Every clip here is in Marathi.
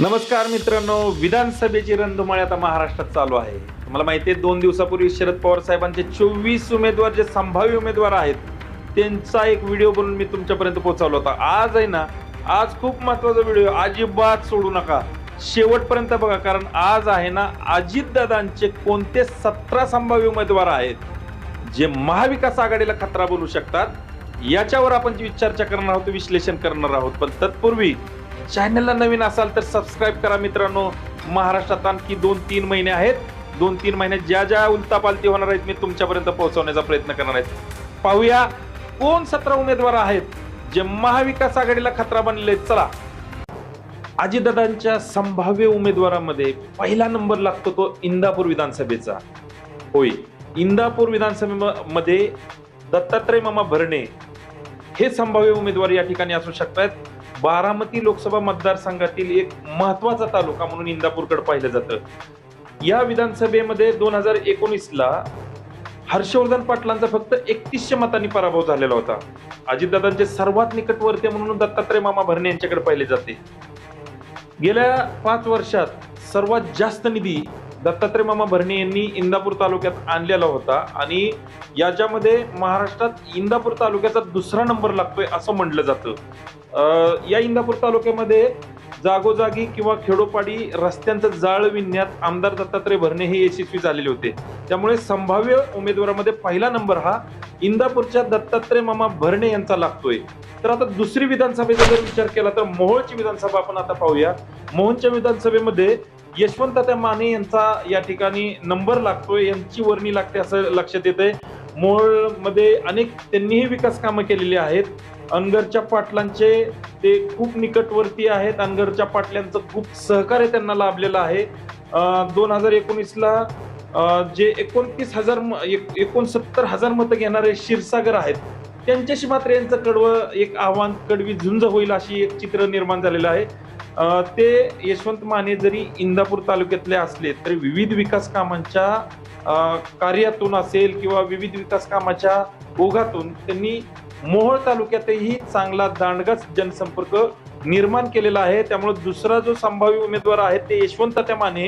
नमस्कार मित्रांनो विधानसभेची रणधुमाळी आता महाराष्ट्रात चालू आहे. तुम्हाला माहिती आहे दोन दिवसापूर्वी शरद पवार साहेबांचे चोवीस उमेदवार जे संभाव्य उमेदवार आहेत त्यांचा एक व्हिडिओ बनवून मी तुमच्यापर्यंत पोहोचवला होता. आज आहे ना आज खूप महत्त्वाचा व्हिडिओ अजिबात सोडू नका. शेवटपर्यंत बघा कारण आज आहे ना अजितदादांचे कोणते सतरा संभाव्य उमेदवार आहेत जे महाविकास आघाडीला खतरा बोलू शकतात याच्यावर आपण जी चर्चा करणार आहोत विश्लेषण करणार आहोत. पण तत्पूर्वी चॅनलला नवीन असाल तर सबस्क्राईब करा मित्रांनो. महाराष्ट्रात आणखी दोन तीन महिने आहेत. दोन तीन महिन्यात ज्या ज्या उलतापालती होणार आहेत मी तुमच्यापर्यंत पोहोचवण्याचा प्रयत्न करणार आहे. पाहूया कोण सतरा उमेदवार आहेत जे महाविकास आघाडीला खतरा बनले चला. अजितदादांच्या संभाव्य उमेदवारामध्ये पहिला नंबर लागतो तो इंदापूर विधानसभेचा. होय. इंदापूर विधानसभेमध्ये दत्तात्रय मामा भरणे हे संभाव्य उमेदवार या ठिकाणी असू शकतात. बारामती लोकसभा मतदारसंघातील एक महत्त्वाचा तालुका म्हणून इंदापूरकडे पाहिलं जातं. या विधानसभेमध्ये दोन हजार एकोणीसला हर्षवर्धन पाटलांचा फक्त एकतीसशे मतांनी पराभव झालेला होता. अजितदादांचे सर्वात निकटवर्ती म्हणून दत्तात्रय मामा भरणे यांच्याकडे पाहिले जाते. गेल्या पाच वर्षात सर्वात जास्त निधी दत्तात्रय मामा भरणे यांनी इंदापूर तालुक्यात आणलेला होता. आणि याच्यामध्ये महाराष्ट्रात इंदापूर तालुक्याचा दुसरा नंबर लागतोय असं म्हटलं जातं. या इंदापूर तालुक्यामध्ये जागोजागी किंवा खेडोपाडी रस्त्यांचं जाळ विणण्यात आमदार दत्तात्रय भरणे हे यशस्वी झालेले होते. त्यामुळे संभाव्य उमेदवारामध्ये पहिला नंबर हा इंदापूरच्या दत्तात्रय मामा भरणे यांचा लागतोय. तर आता दुसरी विधानसभेचा जर विचार केला तर मोहोळची विधानसभा आपण आता पाहूया. मोहनच्या विधानसभेमध्ये यशवंत त्या माने यांचा या ठिकाणी नंबर लागतोय यांची वर्णी लागते असं लक्षात येतंय. मोहोळमध्ये अनेक त्यांनीही विकास कामं केलेली आहेत. अनगरच्या पाटलांचे ते खूप निकटवर्ती आहेत. अनगरच्या पाटलांचं खूप सहकार्य त्यांना लाभलेलं आहे. दोन हजार एकोणीसला जे एकोणतीस हजार म- एक- एकोणसत्तर हजार मतं घेणारे क्षीरसागर आहेत त्यांच्याशी मात्र यांचं कडवं एक आव्हान कडवी झुंज होईल अशी एक चित्र निर्माण झालेलं आहे. ते यशवंत माने जरी इंदापूर तालुक्यातले असले तरी विविध विकास कामांच्या कार्यातून असेल किंवा विविध विकास कामाच्या ओघातून त्यांनी मोहोळ तालुक्यातही चांगला दांडगाच जनसंपर्क निर्माण केलेला आहे. त्यामुळे दुसरा जो संभाव्य उमेदवार आहे ते यशवंत त्या माने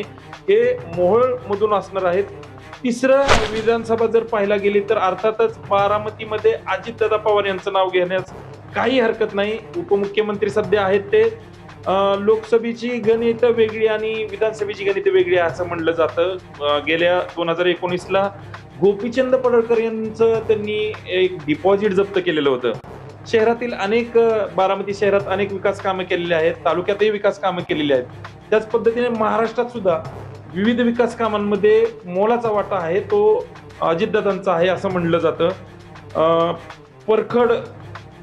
हे मोहोळ मधून असणार आहेत. तिसरं विधानसभा जर पाहायला गेली तर अर्थातच बारामतीमध्ये अजितदादा पवार यांचं नाव घेण्यास काही हरकत नाही. उपमुख्यमंत्री सध्या आहेत ते. लोकसभेची गणित वेगळी आणि विधानसभेची गणित वेगळी आहे असं म्हणलं जातं. गेल्या दोन हजार एकोणीसला गोपीचंद पडळकर यांचं त्यांनी एक डिपॉझिट जप्त केलेलं होतं. शहरातील अनेक बारामती शहरात अनेक विकास कामं केलेली आहेत. तालुक्यातही विकास कामं केलेली आहेत. त्याच पद्धतीने महाराष्ट्रात सुद्धा विविध विकास कामांमध्ये मोलाचा वाटा आहे तो अजितदादांचा आहे असं म्हणलं जातं. परखड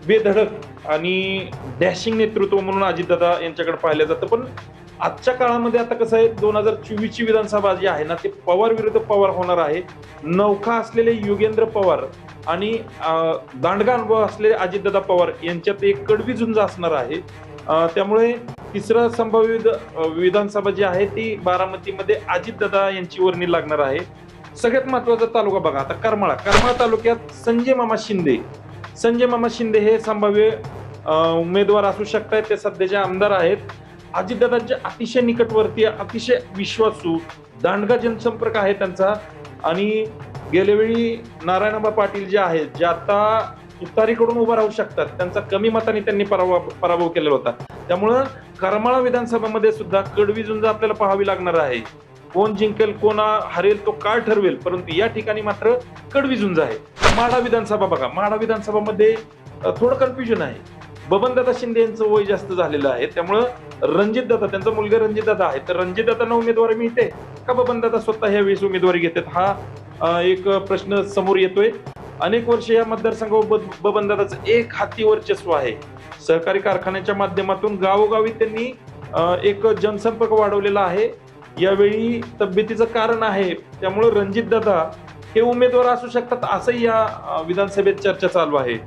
बेधडक आणि डॅशिंग नेतृत्व म्हणून अजितदादा यांच्याकडे पाहिलं जातं. पण आजच्या काळामध्ये आता कसं आहे दोन हजार चोवीसची विधानसभा जी आहे ना ते पवार विरुद्ध पवार होणार आहे. नौखा असलेले योगेंद्र पवार आणि दांडगा अनुभव असलेले अजितदादा पवार यांच्यात एक कडवी झुंज असणार आहे. त्यामुळे तिसरं संभाव्य विधानसभा जी आहे ती बारामतीमध्ये अजितदादा यांची वर्णी लागणार आहे. सगळ्यात महत्त्वाचा तालुका बघा आता करमाळा. करमाळा तालुक्यात संजय मामा शिंदे. संजय मामा शिंदे हे संभाव्य उमेदवार असू शकतात ते सध्याचे आमदार आहेत. अजितदादांचे अतिशय निकटवर्ती अतिशय विश्वासू दांडगा जनसंपर्क आहे त्यांचा. आणि गेल्यावेळी नारायणबा पाटील जे आहेत जे आता तुतारीकडून उभा राहू शकतात. त्यांचा कमी मताने त्यांनी पराभव पराभव केलेला होता. त्यामुळं करमाळा विधानसभामध्ये सुद्धा कडवी झुंज आपल्याला पाहावी लागणार आहे. कोण जिंकेल कोणा हरेल तो काळ ठरवेल. परंतु या ठिकाणी मात्र कडवी झुंज आहे. माढा विधानसभा बघा. माढा विधानसभामध्ये थोडं कन्फ्युजन आहे. बबनदादा शिंदे यांचं वय जास्त झालेलं आहे. त्यामुळं रणजित दादा त्यांचा मुलगा रणजित दादा आहे. तर रणजित दादांना उमेदवारी मिळते? का बबनदादा स्वतः ह्या वेळेस उमेदवारी घेतात? हा एक प्रश्न समोर येतोय. अनेक वर्ष या मतदारसंघावर बबनदादाचं एक हाती वर्चस्व आहे. सहकारी कारखान्याच्या माध्यमातून गावोगावी त्यांनी एक जनसंपर्क वाढवलेला आहे. यावेळी तब्येतीचं कारण आहे. त्यामुळे रणजित दादा हे उमेदवार असू शकतात असंही या विधानसभेत चर्चा चालू आहे.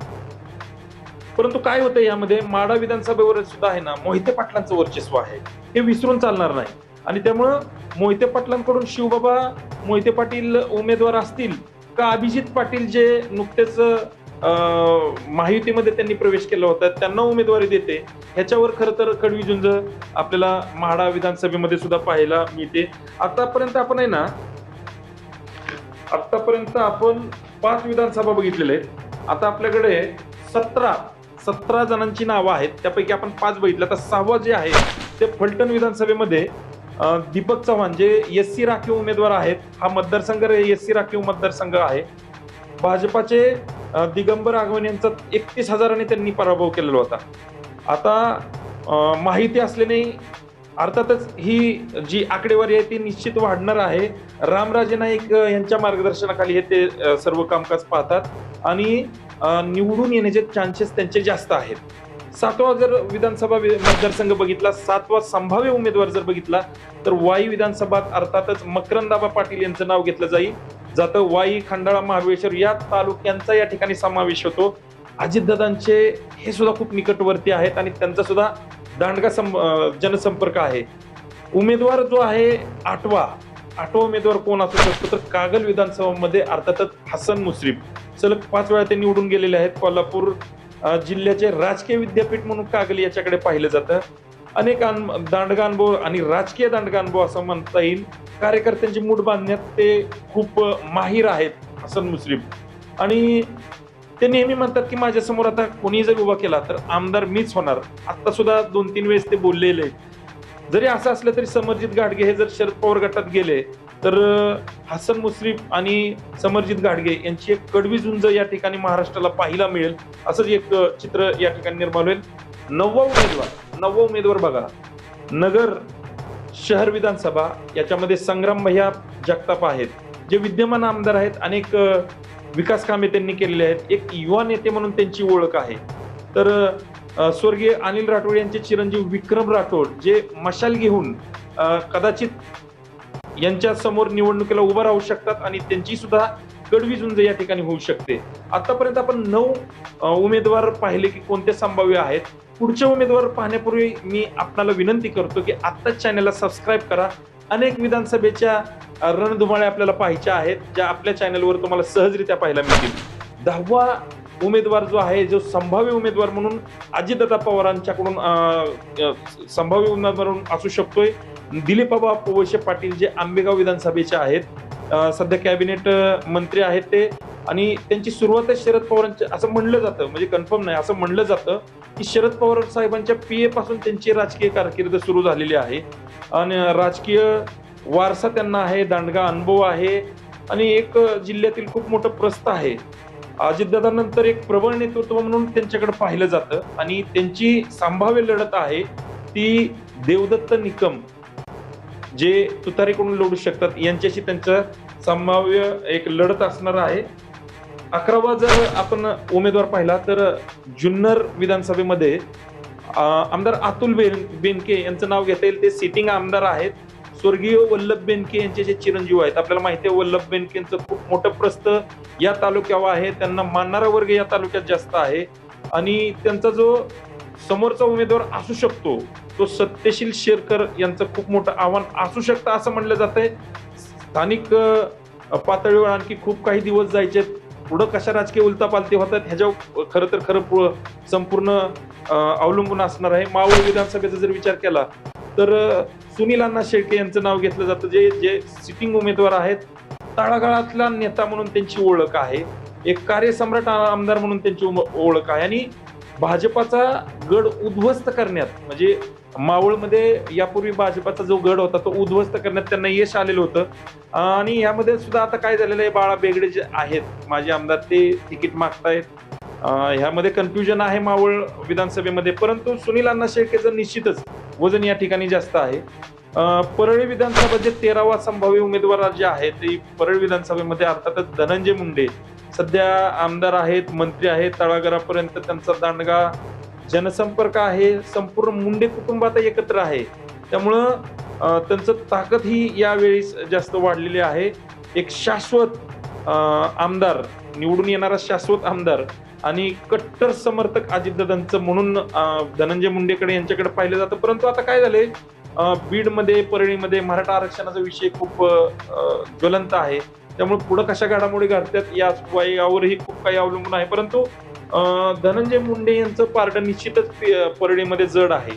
परंतु काय होतं यामध्ये? माडा विधानसभेवर सुद्धा आहे ना मोहिते पाटलांचं वर्चस्व आहे. हे विसरून चालणार नाही. आणि त्यामुळं मोहिते पाटलांकडून शिवबाबा मोहिते पाटील उमेदवार असतील का अभिजित पाटील जे नुकतेच अं, महायुतीमध्ये त्यांनी प्रवेश केला होता त्यांना उमेदवारी देते. ह्याच्यावर खरं तर कडवी झुंज आपल्याला म्हाडा विधानसभेमध्ये सुद्धा पाहायला मिळते. आतापर्यंत आपण आहे ना आतापर्यंत आपण पाच विधानसभा बघितलेल्या आहेत. आता आपल्याकडे सतरा सतरा जणांची नावं आहेत. त्यापैकी आपण पाच बघितलं. आता सहावा जे आहे ते फलटण विधानसभेमध्ये दीपक चव्हाण जे एस सी राखीव उमेदवार आहेत हा मतदारसंघ एस सी राखीव मतदारसंघ आहे. भाजपाचे दिगंबर आगवण यांचा एकतीस हजारांनी त्यांनी पराभव केलेला होता. आता माहिती असल्याने अर्थातच ही जी आकडेवारी आहे ती निश्चित वाढणार आहे. रामराजे नाईक यांच्या मार्गदर्शनाखाली हे ते सर्व कामकाज पाहतात. आणि निवडून येण्याचे चान्सेस त्यांचे जास्त आहेत. सातवा जर विधानसभा मतदारसंघ बघितला सातवा संभाव्य उमेदवार जर बघितला तर वाई विधानसभात अर्थातच मकरंदाबा पाटील यांचं नाव घेतलं जाईल. जातं वाई खंडाळा महाबळेश्वर या तालुक्यांचा या ठिकाणी समावेश होतो. अजितदादांचे हे सुद्धा खूप निकटवर्ती आहेत आणि त्यांचा सुद्धा दांडगा सं जनसंपर्क आहे. उमेदवार जो आहे आठवा. आठवा उमेदवार कोण असू शकतो तर कागल विधानसभामध्ये अर्थातच हसन मुश्रीफ. सलग पाच वेळा ते निवडून गेलेले आहेत. कोल्हापूर जिल्ह्याचे राजकीय विद्यापीठ म्हणून कागल याच्याकडे पाहिलं जातं. अनेक अन- दांडगानभो आणि राजकीय दांडगा असं म्हणता येईल. कार्यकर्त्यांची मूड बांधण्यात ते खूप माहीर आहेत हसन मुश्रीफ आणि ते नेहमी म्हणतात की माझ्यासमोर आता कोणी जर उभा केला तर आमदार मीच होणार. आता सुद्धा दोन तीन वेळेस ते बोललेले जरी असं असलं तरी समरजित गाडगे हे जर शरद पवार गटात गेले तर हसन मुश्रीफ आणि समरजित गाडगे यांची एक कडवी झुंज या ठिकाणी महाराष्ट्राला पाहायला मिळेल. असंच एक चित्र या ठिकाणी निर्माण होईल. नववा उमेदवार नववा उमेदवार बघा. नगर शहर विधानसभा याच्यामध्ये संग्राम भैया जगताप आहेत. जे विद्यमान आमदार आहेत अनेक विकास कामे त्यांनी केलेली आहेत. एक युवा नेते म्हणून त्यांची ओळख आहे. तर स्वर्गीय अनिल राठोड यांचे चिरंजीव विक्रम राठोड जे मशाल घेऊन कदाचित यांच्या समोर निवडणुकीला उभं राहू शकतात आणि त्यांची सुद्धा कडवी झुंज या ठिकाणी होऊ शकते. आतापर्यंत आपण नऊ उमेदवार पाहिले की कोणते संभाव्य आहेत. पुढचे उमेदवार पाहण्यापूर्वी मी आपणाला विनंती करतो की आत्ताच चॅनलला सबस्क्राईब करा. अनेक विधानसभेच्या रणधुमाळ्या आपल्याला पाहायच्या आहेत ज्या आपल्या चॅनलवर तुम्हाला सहजरित्या पाहायला मिळतील. दहावा उमेदवार जो आहे जो संभाव्य उमेदवार म्हणून अजितदादा पवारांच्याकडून संभाव्य उमेदवार म्हणून असू शकतोय. दिलीपबाबा पोवशे पाटील जे आंबेगाव विधानसभेचे आहेत सध्या कॅबिनेट मंत्री आहेत ते आणि त्यांची सुरुवातच शरद पवारांच्या असं म्हणलं जातं म्हणजे कन्फर्म नाही असं म्हणलं जातं की शरद पवार साहेबांच्या पी ए पासून त्यांची राजकीय कारकीर्द सुरू झालेली आहे. आणि राजकीय वारसा त्यांना आहे दांडगा अनुभव आहे आणि एक जिल्ह्यातील खूप मोठं प्रस्थ आहे. अजितदादानंतर एक प्रबळ नेतृत्व म्हणून त्यांच्याकडे पाहिलं जातं आणि त्यांची संभाव्य लढत आहे ती देवदत्त निकम. जे तुतारीकडून लढू शकतात यांच्याशी त्यांचं संभाव्य एक लढत असणार आहे. अकरावा जर आपण उमेदवार पाहिला तर जुन्नर विधानसभेमध्ये आमदार अतुल बेन बेनके यांचं नाव घेता येईल. ते सिटिंग आमदार आहेत. स्वर्गीय वल्लभ बेनके यांचे जे चिरंजीव आहेत आपल्याला माहिती आहे वल्लभ बेनकेंचं खूप मोठं प्रस्थ या तालुक्यावर आहे. त्यांना मानणारा वर्ग या तालुक्यात जास्त आहे. आणि त्यांचा जो समोरचा उमेदवार असू शकतो. तो सत्यशील शेरकर यांचं खूप मोठं आव्हान असू शकतं असं म्हणलं जात आहे स्थानिक पातळीवर आणखी खूप काही दिवस जायचे पुढं कशा राजकीय उलतापालती होतात ह्याच्यावर खरं तर खरं संपूर्ण अवलंबून असणार आहे. मावळ विधानसभेचा जर विचार केला तर सुनीलांना सुनील अण्णा शेळके यांचं नाव घेतलं जातं. जे जे सिटिंग उमेदवार आहेत तळागाळातला नेता म्हणून त्यांची ओळख आहे. एक कार्यसम्राट आमदार म्हणून त्यांची उम- ओळख आहे. आणि भाजपाचा गड उद्ध्वस्त करण्यात म्हणजे मावळमध्ये यापूर्वी भाजपाचा जो गड होता तो उद्ध्वस्त करण्यात त्यांना यश आलेलं होतं. आणि यामध्ये सुद्धा आता काय झालेलं आहे बाळा बेगडे जे आहेत माझे आमदार ते तिकीट मागतायत. ह्यामध्ये कन्फ्युजन आहे मावळ विधानसभेमध्ये परंतु सुनील अण्णा शेळकेचं निश्चितच वजन या ठिकाणी जास्त आहे. परळी विधानसभा जे तेरावा संभाव्य उमेदवार जे आहेत ते परळी विधानसभेमध्ये अर्थातच धनंजय मुंडे सध्या आमदार आहेत मंत्री आहेत तळागरापर्यंत त्यांचा दांडगा जनसंपर्क आहे संपूर्ण मुंडे कुटुंब आता एकत्र आहे. त्यामुळं त्यांचं ताकद ही यावेळी जास्त वाढलेली आहे. एक शाश्वत आमदार निवडून येणारा शाश्वत आमदार आणि कट्टर समर्थक अजितदादांचं म्हणून धनंजय मुंडेकडे यांच्याकडे पाहिलं जातं. परंतु आता काय झालंय बीडमध्ये परळीमध्ये मराठा आरक्षणाचा विषय खूप ज्वलंत आहे. त्यामुळे पुढे कशा घडामोडी घडतात या यावरही खूप काही अवलंबून आहे. परंतु धनंजय मुंडे यांचं पार्ट निश्चितच परडीमध्ये परळीमध्ये जड आहे.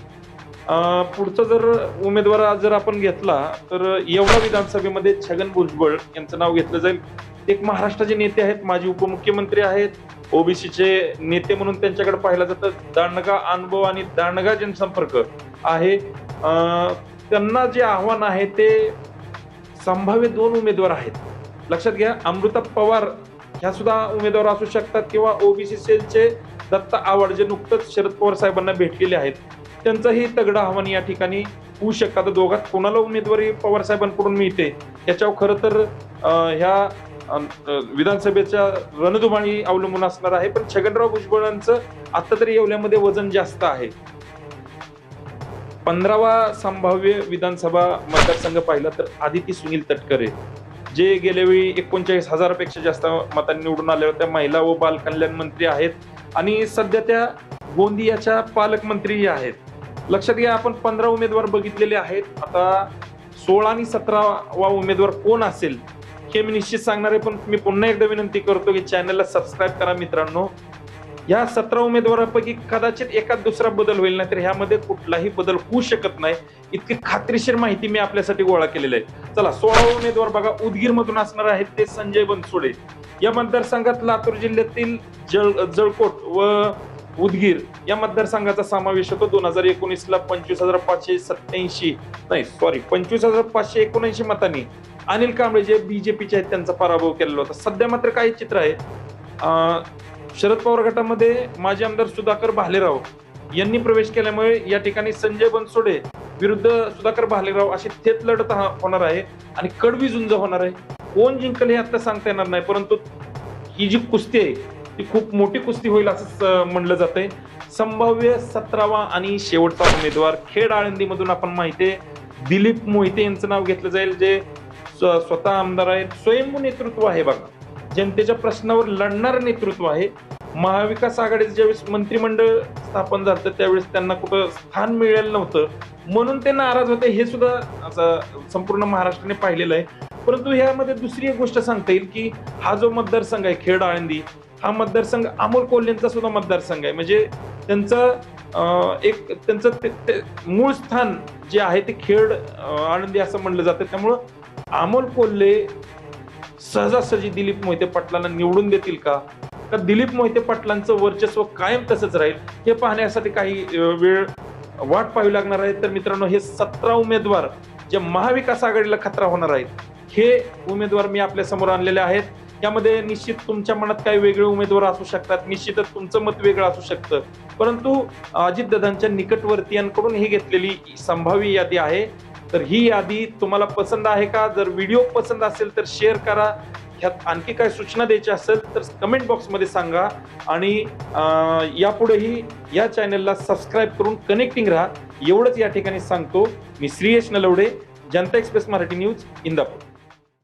पुढचं पुढचा जर उमेदवार जर आपण घेतला तर एवढा विधानसभेमध्ये छगन भुजबळ यांचं नाव घेतलं जाईल. एक महाराष्ट्राचे नेते आहेत माजी उपमुख्यमंत्री आहेत ओबीसीचे नेते म्हणून त्यांच्याकडे पाहिलं जातं. दांडगा अनुभव आणि दांडगा जनसंपर्क आहे. त्यांना जे आव्हान आहे ते संभाव्य दोन उमेदवार आहेत. लक्षात घ्या अमृता पवार ह्या सुद्धा उमेदवार असू शकतात किंवा ओबीसी सेलचे दत्ता आवड जे नुकतंच शरद पवार साहेबांना भेटलेले आहेत त्यांचंही तगडं आव्हान या ठिकाणी होऊ शकतात. दोघात कोणाला उमेदवारी पवार साहेबांकडून मिळते याच्यावर खरं तर ह्या विधानसभेच्या रणधुमाळी अवलंबून असणार आहे. पण छगनराव भुजबळांचं आता तरी येवल्यामध्ये वजन जास्त आहे. पंधरावा संभाव्य विधानसभा मतदारसंघ पाहिला तर आदिती सुनील तटकरे. जे गेल्यावेळी एकोणचाळीस हजारापेक्षा जास्त मतांनी निवडून आल्या होत्या महिला व बालकल्याण मंत्री आहेत आणि सध्या त्या गोंदियाच्या पालकमंत्रीही आहेत. लक्षात घ्या आपण पंधरा उमेदवार बघितलेले आहेत. आता सोळा आणि सतरावा उमेदवार कोण असेल हे मी निश्चित सांगणार आहे पण मी पुन्हा एकदा विनंती करतो की चॅनलला सबस्क्राईब करा मित्रांनो. या सतरा उमेदवारांपैकी कदाचित एकाच दुसरा बदल होईल नाही तर ह्यामध्ये कुठलाही बदल होऊ शकत नाही. इतकी खात्रीशीर माहिती मी आपल्यासाठी गोळा केलेली आहे. चला सोळा उमेदवार बघा उदगीर मधून असणार आहेत ते संजय बनसोडे. या मतदारसंघात लातूर जिल्ह्यातील जळ जळकोट व उदगीर या मतदारसंघाचा समावेश होतो. दोन हजार एकोणीसला पंचवीस हजार पाचशे सत्याऐंशी नाही सॉरी पंचवीस हजार पाचशे एकोणऐंशी मतांनी अनिल कांबळे जे बीजेपीचे आहेत त्यांचा पराभव केलेला होता. सध्या मात्र काही चित्र आहे. शरद पवार गटामध्ये माजी आमदार सुधाकर भालेराव यांनी प्रवेश केल्यामुळे या ठिकाणी संजय बनसोडे विरुद्ध सुधाकर भालेराव अशी थेट लढत हा- होणार आहे आणि कडवी झुंज होणार आहे. कोण जिंकल हे आता सांगता येणार नाही परंतु ही जी कुस्ती आहे ती खूप मोठी कुस्ती होईल असं म्हणलं म्हणलं जातंय. संभाव्य सतरावा आणि शेवटचा उमेदवार खेड आळंदीमधून आपण माहिती आहे दिलीप मोहिते यांचं नाव घेतलं जाईल जे स्व- स्वतः आमदार आहेत. स्वयंभू नेतृत्व आहे बघा. जनतेच्या प्रश्नावर लढणारं नेतृत्व आहे. महाविकास आघाडीचं ज्यावेळेस मंत्रिमंडळ स्थापन झालं त्यावेळेस त्यांना कुठं स्थान मिळेल नव्हतं. म्हणून ते नाराज होते हे सुद्धा असं संपूर्ण महाराष्ट्राने पाहिलेलं आहे. परंतु ह्यामध्ये दुसरी एक गोष्ट सांगता येईल की हा जो मतदारसंघ आहे खेड आळंदी हा मतदारसंघ अमोल कोल्हेंचा सुद्धा मतदारसंघ आहे. म्हणजे त्यांचं एक त्यांचं ते- ते मूळ स्थान जे आहे ते खेड आळंदी असं म्हणलं जातं. त्यामुळं अमोल कोल्हे सहजासहजी दिलीप मोहिते पाटलांना निवडून देतील का? का दिलीप मोहिते पाटलांचं वर्चस्व कायम तसंच राहील? हे पाहण्यासाठी काही वेळ वाट पाहावी लागणार आहे. तर मित्रांनो हे सतरा उमेदवार जे महाविकास आघाडीला खतरा होणार आहेत हे उमेदवार मी आपल्यासमोर आणलेले आहेत. यामध्ये निश्चित तुमच्या मनात काही वेगळे उमेदवार असू शकतात. निश्चितच तुमचं मत वेगळं असू शकतं. परंतु अजितदादांच्या निकटवर्तीयांकडून ही घेतलेली संभाव्य यादी आहे. तर ही यादी तुम्हाला पसंत आहे का? जर व्हिडिओ पसंत असेल तर शेअर करा. ह्यात आणखी काय सूचना द्यायची असेल तर कमेंट बॉक्समध्ये सांगा. आणि यापुढेही या चॅनलला सबस्क्राईब करून कनेक्टिंग राहा. एवढंच या ठिकाणी सांगतो मी श्रीयश नलवडे जनता एक्सप्रेस मराठी न्यूज इंदापूर.